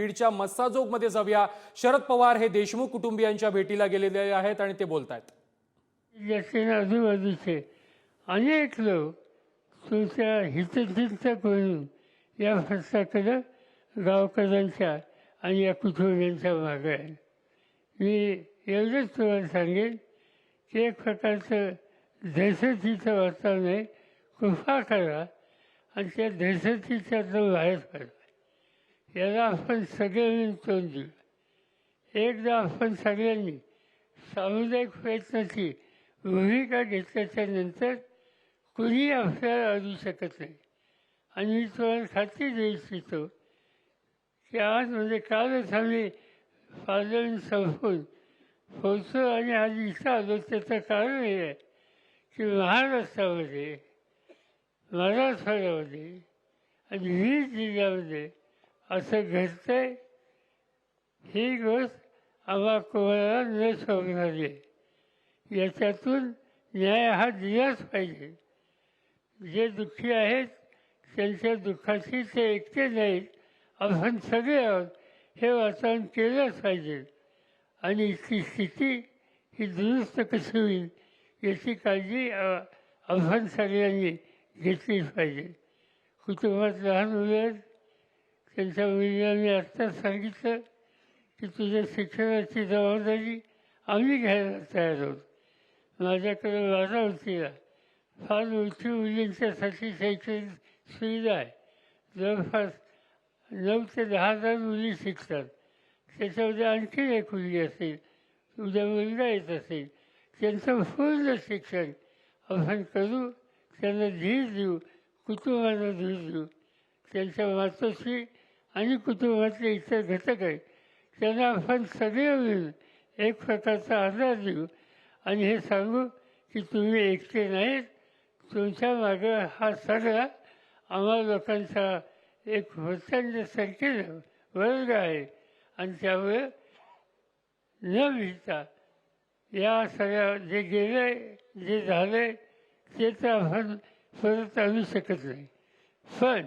बीडच्या मस्साजोगमध्ये जाऊया. शरद पवार हे देशमुख कुटुंबियांच्या भेटीला गेलेले आहेत आणि ते बोलत आहेत आजूबाजूचे अनेक लोक तुमच्या हितचिंतक म्हणून या फरसाकडं गावकऱ्यांच्या आणि या कुटुंबियांच्या मागे आहे मी एवढंच तुम्हाला सांगेन की एक प्रकारचं दहशतीचं वातावरण आहे. कृपा करा आणि त्या दहशतीच्यातून बाहेर पडा. याला आपण सगळ्यांनी तोंड देऊ. एकदा आपण सगळ्यांनी सामुदायिक प्रयत्नाची भूमिका घेतल्याच्या नंतर कुणी आपल्याला अडू शकत नाही. आणि मी तुम्हाला खात्री देऊ इच्छितो की आज म्हणजे कालच आम्ही पार्लमेंट संपून पोहोचलो आणि आज इथं आलो. त्याचं कारण हे आहे की महाराष्ट्रामध्ये मराठवाड्यामध्ये आणि विविध जिल्ह्यामध्ये असं घडतंय? ही गोष्ट आम्हा कोणाला न शोभणारी आहे याच्यातून न्याय हा दिलाच पाहिजे. जे दुःखी आहेत त्यांच्या दुःखाशी ते एकटे नाहीत. आपण सगळे आहोत हे वातावरण केलंच पाहिजे. आणि इथली स्थिती ही दुरुस्त कशी होईल याची काळजी आपण सगळ्यांनी घेतलीच पाहिजे. कुटुंबात लहान मुलं आहेत त्यांच्या मुलीला आत्ताच सांगितलं की तुझ्या शिक्षणाची जबाबदारी आम्ही घ्यायला तयार आहोत. माझ्याकडे बारा होतीला फार मोठी मुलींच्यासाठी शैक्षणिक सुविधा आहे. जवळपास नऊ ते दहा हजार मुली शिकतात. त्याच्यामध्ये आणखी एक मुलगी असेल उद्या मुलगा येत असेल. त्यांचं पूर्ण शिक्षण आपण करू त्यांना धीर देऊ कुटुंबाला धीर देऊ. त्यांच्या मातोश्री आणि कुटुंबातले इतर घटक आहेत. त्यांना आपण सगळे मिळून एक प्रकारचा आधार देऊ. आणि हे सांगू की तुम्ही एकटे नाहीत. तुमच्या मागं हा सगळा आम्हा लोकांचा एक प्रचंड संख्येनं वर्ग आहे. आणि त्यामुळे न मिळता या सगळ्या जे गेलं जे झाले ते तर आपण परत आणू शकत नाही. पण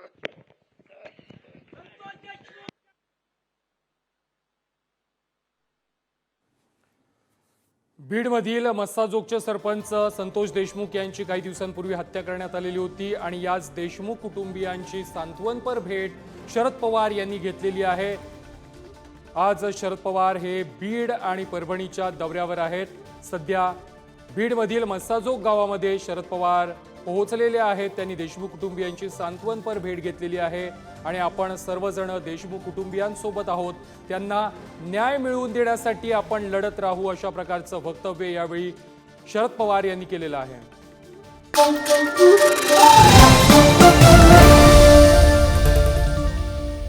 बीडमधील मस्साजोगचे सरपंच संतोष देशमुख यांची काही दिवसांपूर्वी हत्या करण्यात आलेली होती आणि याच देशमुख कुटुंबियांची सांत्वनपर भेट शरद पवार यांनी घेतलेली आहे. आज शरद पवार हे बीड आणि परभणीच्या दौऱ्यावर आहेत. सध्या बीडमधील मस्साजोग गावामध्ये शरद पवार पोहोचलेले आहेत. त्यांनी देशमुख कुटुंबियांची सांत्वनपर भेट घेतलेली आहे. आणि आपण सर्वजण देशमुख कुटुंबियांसोबत आहोत. त्यांना न्याय मिळवून देण्यासाठी आपण लढत राहू अशा प्रकारचं वक्तव्य यावेळी शरद पवार यांनी केलेलं आहे.